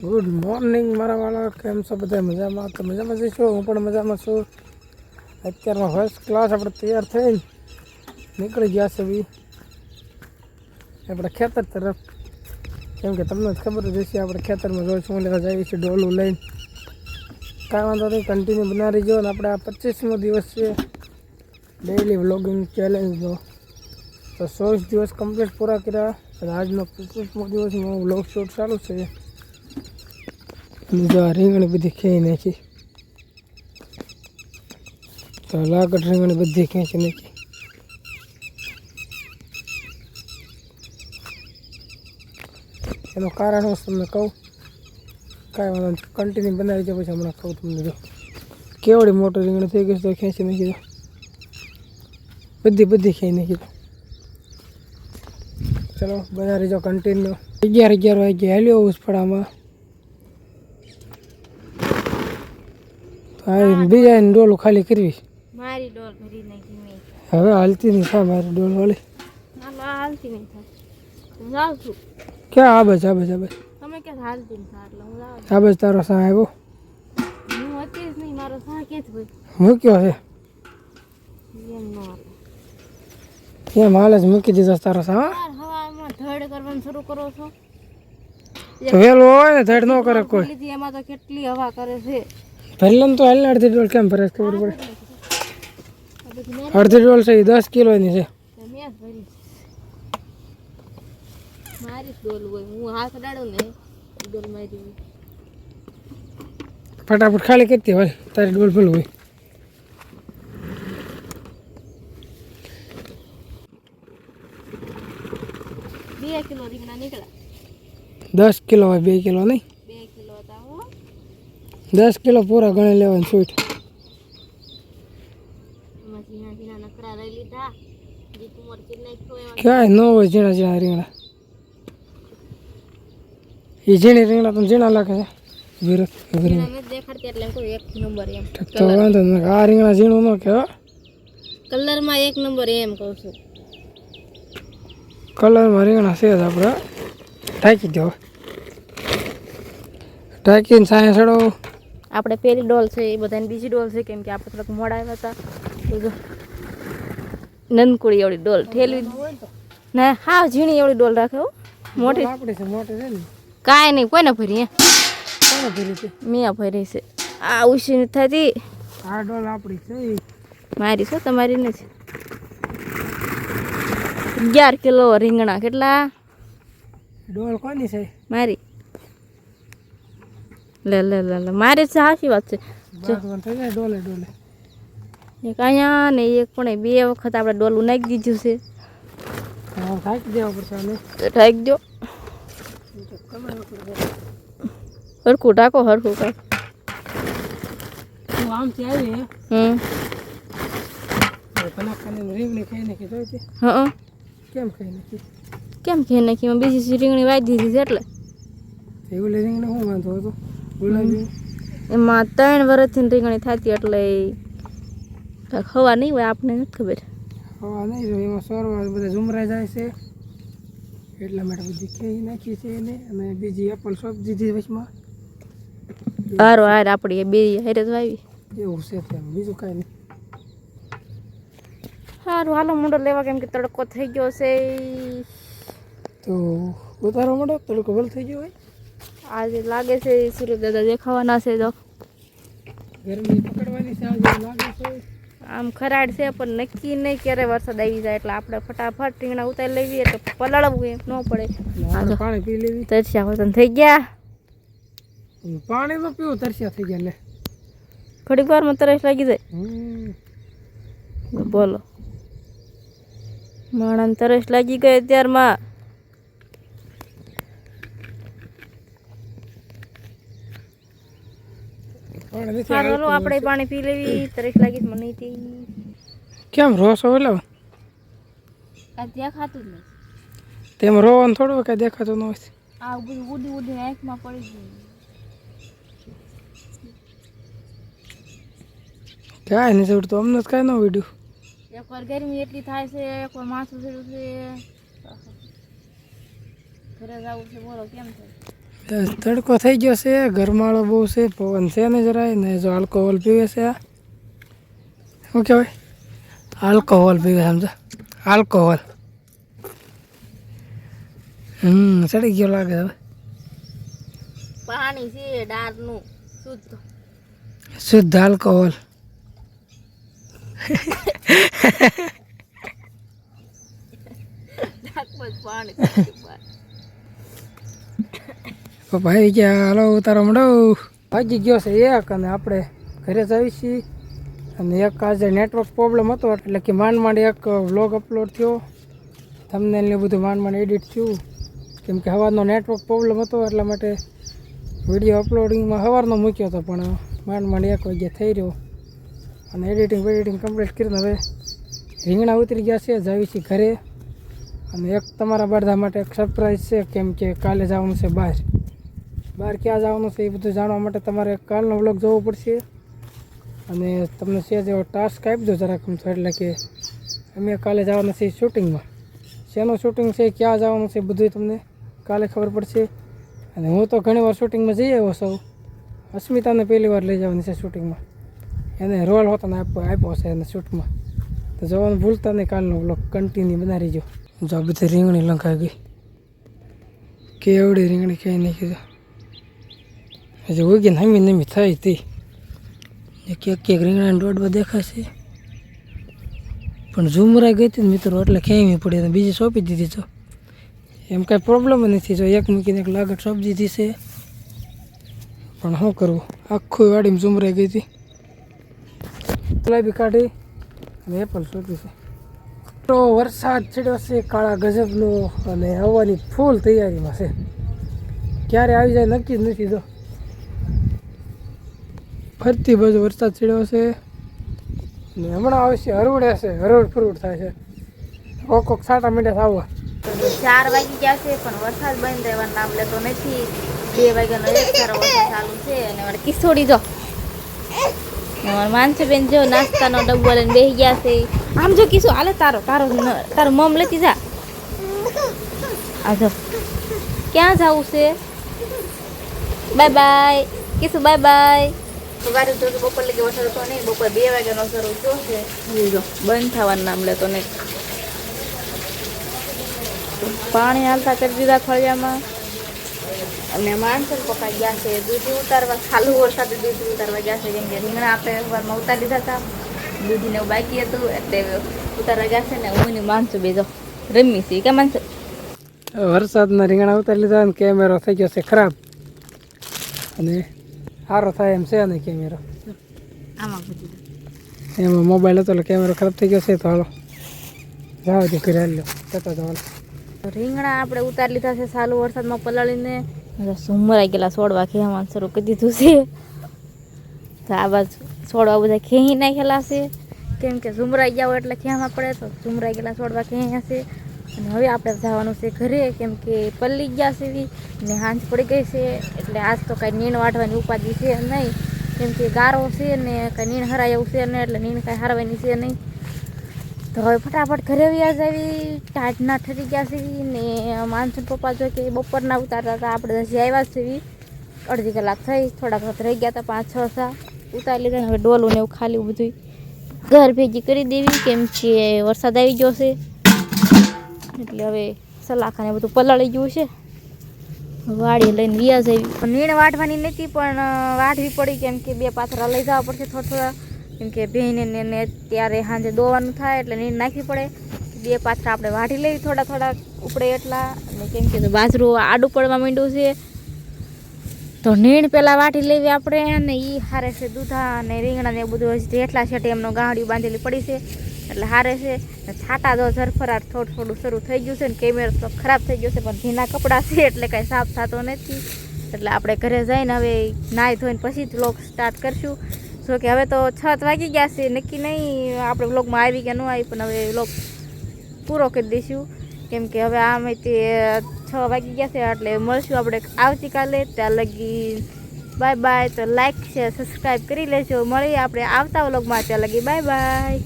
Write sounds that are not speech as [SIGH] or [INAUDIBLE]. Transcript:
Good morning મારા વાળા કેમ છો બધા? મજામાં? તો મજામાં જઈશું હું પણ મજામાં છું. અત્યારમાં ફર્સ્ટ ક્લાસ આપણે તૈયાર થઈને નીકળી ગયા છે બી. આપણે ખેતર તરફ. કેમ કે તમને ખબર જ હશે, આપણે ખેતરમાં જોઈ શું લેવા જઈએ છીએ, ડોલું લઈને. કાંઈ વાંધો નહીં કન્ટિન્યુ બનાવી જો ને આપણે આ પચીસમો દિવસ છે. ડેઇલી વ્લોગિંગ ચેલેન્જનો તો ચોવીસ દિવસ કમ્પ્લીટ પૂરા કર્યા. અને આજનો પચીસમો દિવસ હું વ્લોગ શૂટ ચાલુ છે. જો રીંગણી બધી ખેંચી નાખી. તો લાકડ રીંગણી બધી ખેંચી નાખી. એનું કારણ હું તમને કહું, કાંઈ વાંધો કન્ટિન્યુ બનાવી છે પછી હમણાં કહું તમને જો. કેવડી મોટી રીંગણી થઈ ગઈ તો ખેંચી નાખી દો. બધી બધી ખેંચી નાખી દો. ચલો, બનાવી જો કન્ટિન્યુ અગિયાર અગિયાર વાગે હાલ્યો ઉસફળામાં હા બીજાની ડોલું ખાલી કરવી. મારી ડોલ ભરી નાખી હવે હાલતી નહીં થાય મારી ડોલ વાળી. હાલો હાલતી નહીં થાય. જાઉં છું. ક્યાં? બસ આ બસ તમે ક્યાં હાલતી નહીં થાય એટલે હું જાઉં આબજ તારો સા આવ્યો? હું હતી જ નહીં મારો સા કે જ ભાઈ મૂક્યો છે? એમ હાલે. જ મૂકી દીધો તારો સા હવામાં ધડ કરવાનું શરૂ કરો છો. વેલો હોય ને ધડ ન કરે કોઈ. એમાં તો કેટલી હવા કરે છે. પહેલાં તો હાલ અડધી ડોલ કેમ ભરે ખબર પડે? અડધી ડોલ છે એ દસ કિલોની છે. ફટાફટ ખાલી કરતી હોય તારી ડોલ ફૂલ હોય. બે કિલો નીકળ્યા. દસ કિલો હોય બે કિલો નહીં? દસ કિલો પૂરા ગણી લેવાની સ્વીટ ક્યાંય ન હોય ઝીણા ઝીણા રીંગણા. એ ઝીણી રીંગણા તમને ઝીણા લાગે છે. વિરત તો વાંધો નહીં આ રીંગણા ઝીણું ન કહેવાય કલરમાં એક નંબર એમ કહું છું. કલરમાં રીંગણા છે જ આપણે ઢાંકી દો. ઢાંકીને સાંય સડો. આપણે પહેલી ડોલ છે એ બધાને બીજી ડોલ છે કેમ કે આપણે થોડાક મોડા આવ્યા હતા. નનકુડી એવડી ડોલ ઠેલવી. ના હા ઝીણી એવડી ડોલ રાખે હો. મોટી. કાંઈ નહીં કોઈને ભરી કોને ભરી છે? મેં ભરી છે. આ નથી થતી. આ ડોલ આપણી છે. મારી છે તમારી નથી. અગિયાર કિલો રીંગણા કેટલા? ડોલ કોની છે? મારી. લે લે લે લે. મારી જ સાચી વાત છે. ડોલે ડોલે. એક અહીંયા ને એક પણ બે વખત આપણે ડોલું નાખી દીધું છે. ઢાંકી દો હરખું ઢાંકો હરખું કાંઈ. આવી હમ. ખાઈ હા. કેમ ખાઈ નાખી? કેમ નાખી? એમાં બીજી રીંગણી વાજી દીધી છે એટલે. એવું રીંગણી શું વાંધો હતો? એમાં ત્રણ વર્ષથી રીંગણી થતી એટલે હવા નહીં હોય આપણે નથી ખબર. હવા નહીં હોય એમાં સોરવા બધા ઝુમરા જાય છે. એટલા માટે બધી ખેઈ નાખી છે એને. અને બીજી એપલ સોપ દીધી વચમાં. હારો હાર આપણી બે હારે જ એવું છે બીજું કાંઈ નહીં. સારું હાલો મૂંડો લેવા કેમ કે તડકો થઈ ગયો છે. તો ઉતારો માંડો તડકો ભલ થઈ ગયો હોય. આજે લાગે છે સૂર્ય દાદા દેખાવાના છે તો. ગરમી પકડવાની છે આજે લાગે છે. આમ ખરાડ છે પણ નક્કી નહીં ક્યારે વરસાદ આવી જાય. એટલે આપણે ફટાફટ રીંગણા ઉતારી લેવી એટલે પલાળવું એમ ન પડે. પાણી પી લેવી. તરસ્યા વતન થઈ ગયા. પાણી તો પીવું તરસ્યા થઈ ગયા લે વાર વારમાં તરસ લાગી જાય. બોલો. માણસ તરસ લાગી ગઈ ત્યારમાં પાણી નથી સારું હાલો આપણે પાણી પી લેવી તરસ લાગી મને હતી કેમ રોસો ઓલો? આ ત્યાં ખાતું જ નહીં તેમાં રોવાનું થોડું કઈ દેખાતું ન હોય. આ બધું ઉડી ઉડી આંખમાં પડી ગયું. કાંઈ નહીં ચડતું અમને જ કાંઈ ન વિડ્યું એકવાર ગરમી એટલી થાય છે એકવાર માથું ચડ્યું છે. ઘરે જવું છે બોલો કેમ છે? તો તડકો થઈ ગયો છે ગરમાળો બહુ છે પવન છે ને જરાય ને જો આલ્કોહોલ પીવે છે આ. શું કહેવાય? આલ્કોહોલ પીવે સમજો? આલ્કોહોલ હમ ચડી ગયો લાગે હવે. પાણી છે ડારનું શુદ્ધ. શુદ્ધ આલ્કોહોલ [LAUGHS] પાણી આવી ગયા. હાલો તારો મંડો ભાગી ગયો છે એક અને આપણે ઘરે જ આવી છીએ. અને એક આજે નેટવર્ક પ્રોબ્લેમ હતો, એટલે કે માંડ માંડ એક વ્લોગ અપલોડ થયો. તમને ને બધું માંડ માંડ એડિટ થયું. કેમ કે સવારનો નેટવર્ક પ્રોબ્લેમ હતો, એટલા માટે વીડિયો અપલોડિંગમાં સવારનો મૂક્યો હતો, પણ માંડ માંડ એક વાગ્યા થઈ રહ્યો. અને એડિટિંગ એડિટિંગ કમ્પ્લીટ કરીને હવે રીંગણા ઉતરી ગયા છે જાવી છીએ ઘરે. અને એક તમારા બધા માટે એક સરપ્રાઈઝ છે, કેમ કે કાલે જવાનું છે બહાર. બહાર ક્યાં જવાનું છે એ બધું જાણવા માટે તમારે કાલનો વ્લોગ જોવો પડશે. અને તમને છે જેવો ટાસ્ક આપી દો જરાક એટલે કે અમે કાલે જવાના છીએ શૂટિંગમાં શેનું શૂટિંગ છે, ક્યાં જવાનું છે બધું તમને કાલે ખબર પડશે. અને હું તો ઘણી વાર શૂટિંગમાં જઈ આવ્યો સૌ અસ્મિતાને પહેલી વાર લઈ જવાની છે શૂટિંગમાં એને રોલ હોતાને આપવા આપ્યો છે એને શૂટમાં તો જવાનું ભૂલતા નહીં કાલનો બ્લોક કન્ટિન્યુ બનાવી જો બધી રીંગણી લંકાઈ ગઈ. કેવડી રીંગણી ક્યાંય નહીં કીધું હજી ઉગીને હમી નમી થાય હતી. એક એક રીંગણાને દોડવા દેખાશે પણ ઝુમરા ગઈ હતી મિત્રો, એટલે ખેંચવી પડી અને બીજી સોંપી દીધી તો એમ કાંઈ પ્રોબ્લેમ નથી. જો એક મૂકીને એક લાગત સોંપી દીધી છે. પણ શું કરવું? આખું વાડીમાં ઝુમરાઈ ગઈ હતી. ગુલાબી કાઢી અને એપલ સોંપી છે. તો વરસાદ ચડ્યો છે કાળા ગજબનો અને હવાની ફૂલ તૈયારીમાં છે. ક્યારે આવી જાય નક્કી જ નથી તો ફરતી બાજુ વરસાદ ચડ્યો છે. ને હમણાં આવશે હરવડે છે, હરવડ ફરવડ થાય છે. કોક કોક સાટા મીંડે આવવા ચાર વાગી ગયા છે, પણ વરસાદ બંધ રહેવાનું નામ લેતો નથી. બે વાગ્યાનો એક સારો વરસાદ ચાલુ છે, અને મારે કિસોડી જો. માનસીબેન જો નાસ્તાનો ડબ્બો લઈને બેસી ગયા છે. આમ જો કિશો, હાલે તારો તારો તારો મમ લેતી જા. આ જો, ક્યાં જવું છે? બાય બાય, કીશું, બાય બાય. ગાડી જો બપોર લગી વરસાદ હતો નહીં બપોર બે વાગ્યાનો શરૂ થયો છે. જો બંધ થવાનું નામ લેતો નહીં. પાણી હાલતા કરી દીધા ફળિયામાં. અને માણસો પકાઈ ગયા છે દૂધી ઉતારવા ખાલું વરસાદે દૂધી ઉતારવા ગયા છે કેમ કે રીંગણા આપણે વારમાં ઉતારી દીધા હતા. દૂધીને એવું બાકી હતું એટલે ઉતારવા ગયા છે ને હું ને માણસો બેજો રમી છે કે માણસો? વરસાદના રીંગણા ઉતારી લીધા અને કેમેરો થઈ ગયો છે ખરાબ. અને સારો થાય એમ છે નહીં કેમેરો. આમાં એમાં મોબાઈલ હતો એટલે કેમેરો ખરાબ થઈ ગયો છે તો હાલો. જાઓ જે કરી હાલ લો જતા તો હાલો. રીંગણા આપણે ઉતારી લીધા છે સાલું વરસાદમાં પલાળીને. સુમરાઈ ગયેલા છોડવા ખેવામાં શરૂ કરી દીધું છે. તો આ બાજુ છોડવા બધા ખેહી નાખેલા છે. કેમ કે ઝુમરાઈ ગયા હોય એટલે ખેમાં પડે તો ઝુમરાઈ ગયેલા છોડવા ખેહી છે. અને હવે આપણે જવાનું છે ઘરે, કેમ કે પલ્લી ગયા છે ને હાંજ પડી ગઈ છે, એટલે આજ તો કાંઈ નીણ વાટવાની ઉપાધિ છે નહીં. કેમ કે ગારો છે ને કાંઈ નીણ હરાય એવું છે નહીં, એટલે નીણ કાંઈ હારવાની છે નહીં. તો હવે ફટાફટ ઘરે વ્યાજ આવી ટાટના ઠરી ગયા છે ને માનસન પપ્પા જો કે બપોરના ઉતારતા હતા, આપણે હજી આવ્યા છે અડધી કલાક થઈ, થોડાક વખત રહી ગયા હતા, પાંચ, છ સા ઉતારી લીધા, હવે ડોલું ને એવું ખાલી બધું ઘર ભેગી કરી દેવી, કેમ કે વરસાદ આવી ગયો છે. એટલે હવે સલાખાને બધું પલાળી ગયું છે. વાડી લઈને વ્યાજ આવી. નીણ વાટવાની નથી, પણ વાટવી પડી કેમ કે બે પાથરા લઈ જવા પડશે થોડા થોડા. કેમ કે ભેઈને ને ત્યારે સાંજે દોવાનું થાય એટલે નીણ નાખવી પડે. બે પાથરા આપણે વાટી લઈએ થોડા થોડા ઉપડે એટલા. અને કેમ કે બાજરું આડું પડવા માંડ્યું છે. તો નીણ પહેલાં વાટી લેવી આપણે, અને એ હારે છે દૂધા અને રીંગણા ને બધું હજી એટલા છે એમનો ગાંડી બાંધેલી પડી છે. એટલે હારે છે. છાટા દો ઝરફરાટ થોડું થોડું શરૂ થઈ ગયું છે ને કેમેરો તો ખરાબ થઈ ગયો છે, પણ ભીના કપડાં છે એટલે કાંઈ સાફ થતો નથી. એટલે આપણે ઘરે જઈને હવે નાહી ધોઈને પછી જ વ્લોગ સ્ટાર્ટ કરશું. જો કે હવે તો છત વાગી ગયા છે, નક્કી નહીં આપણે વ્લોગમાં આવી કે ન આવી, પણ હવે વ્લોગ પૂરો કરી દઈશું. કેમ કે હવે આમ તે છ વાગી ગયા છે, એટલે મળશું આપણે આવતીકાલે. ત્યાં લગી બાય બાય તો લાઈક છે સબસ્ક્રાઈબ કરી લેજો. મળીએ આપણે આવતા વ્લોગમાં ત્યાં લગી બાય બાય